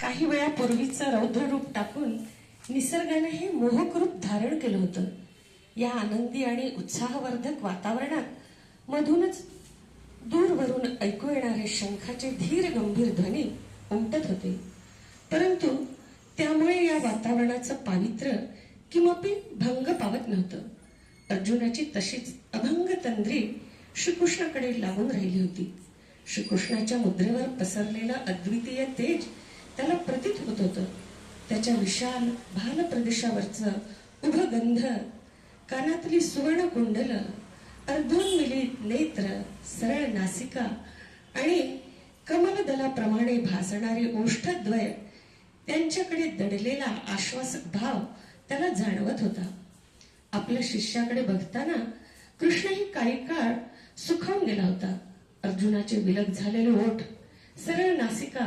काही वेळापूर्वीचं रौद्र रूप टाकून निसर्गाने हे मोहक रूप धारण केलं होतं. या आनंदी आणि उत्साहवर्धक वातावरणात मधूनच दूरवरून ऐकू येणारे शंखाचे धीर गंभीर ध्वनी उमटत होते. परंतु त्यामुळे या वातावरणाचं पावित्र्य किमपि भंग पावत नव्हतं. अर्जुनाची तशीच अभंग तंद्री श्रीकृष्णाकडे लागून राहिली होती. श्रीकृष्णाच्या मुद्रेवर पसरलेलं अद्वितीय तेज त्याला प्रतीत होत होतं. त्याच्या विशाल भाल प्रदेशावरचं उभं गंध कानातली सुवर्ण कुंडल अर्धोन्मिलित नेत्र सरळ नासिका आणि कमलदलाप्रमाणे भासणारे ओष्ठद्वय त्यांच्याकडे दडलेला आश्वासक भाव त्याला जाणवत होता. आपल्या शिष्याकडे बघताना कृष्णही काही काळ सुखावून गेला होता. अर्जुनाचे विलग झालेले ओठ सरळ नासिका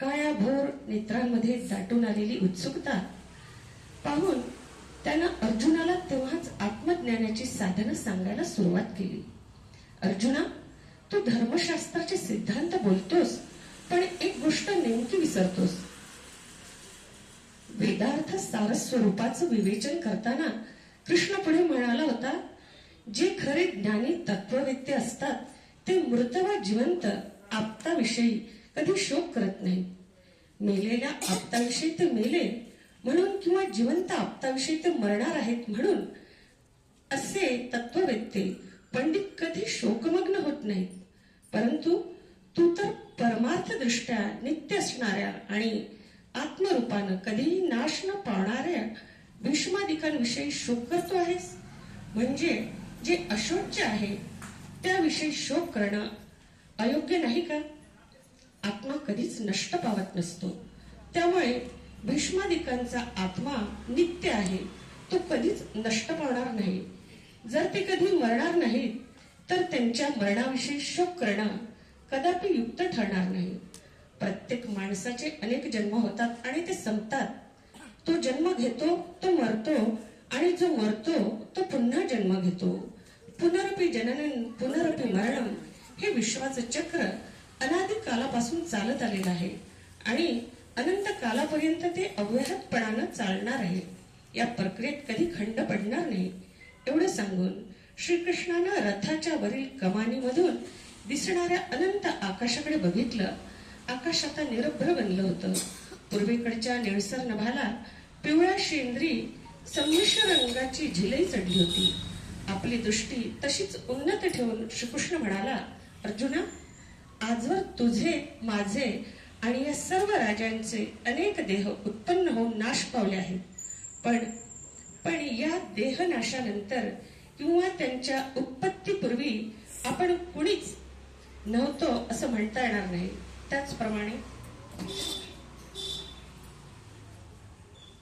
काळ्या भोर नेत्रांमध्ये दाटून आलेली उत्सुकता. पाहून त्यानं अर्जुनाला तेव्हाच आत्मज्ञानाची साधनं सांगायला सुरुवात केली. अर्जुना तू धर्मशास्त्राचे सिद्धांत बोलतोस पण एक गोष्ट नेमकी विसरतोस. वेदार्थ सार स्वरूपाचं विवेचन करताना कृष्ण पुढे म्हणाला होता जे खरे ज्ञानी तत्ववेत्ते असतात ते मृत व जिवंत आप्ताविषयी कधी शोक करत नाही. मेलेल्या आप्ताविषयी ते मेले म्हणून किंवा जिवंत आप्ताविषयी ते मरणार आहेत म्हणून असे तत्ववेत्ते. पंडित कधी शोकमग्न होत नाहीत. परंतु तू तर परमार्थ दृष्ट्या नित्य असणाऱ्या आणि आत्मरूपानं कधीही नाश न पावणाऱ्या भीष्मादिकांविषयी शोक करतो आहेस? म्हणजे जे अशोच्य आहे त्याविषयी शोक करणं अयोग्य नाही का? आत्मा कधीच नष्ट पावत नसतो. त्यामुळे भीष्मादिकांचा आत्मा नित्य आहे. तो कधीच नष्ट पावणार नाही. जर ते कधी मरणार नाहीत तर त्यांच्या मरणाविषयी शोक करणं कदापि युक्त ठरणार नाही. प्रत्येक माणसाचे अनेक जन्म होतात आणि ते संपतात. तो जन्म घेतो तो मरतो आणि जो मरतो तो पुन्हा जन्म घेतो. पुनरपी जनन पुनरपी मरणम हे विश्वाचं चक्र. अनादिक कालापासून चालत आलेलं आहे आणि अनंत कालापर्यंत ते अव्याहतपणानं चालणार आहे. या प्रक्रियेत कधी खंड पडणार नाही. एवढं सांगून श्रीकृष्णानं रथाच्या वरील कमानीमधून दिसणाऱ्या अनंत आकाशाकडे बघितलं. आकाश आता निरभ्र बनलं होतं. पूर्वेकडच्या निळसर नभाला पिवळ्या शेंद्री संमिश्र रंगाची झिलई चढली होती. आपली दृष्टी तशीच उन्नत ठेवून श्रीकृष्ण म्हणाला अर्जुना आजवर तुझे माझे आणि या सर्व राजांचे अनेक देह उत्पन्न होऊन नाश पावले आहेत. पण पण या देहनाशानंतर किंवा त्यांच्या उत्पत्तीपूर्वी आपण कुणीच नव्हतो असं म्हणता येणार नाही. त्याचप्रमाणे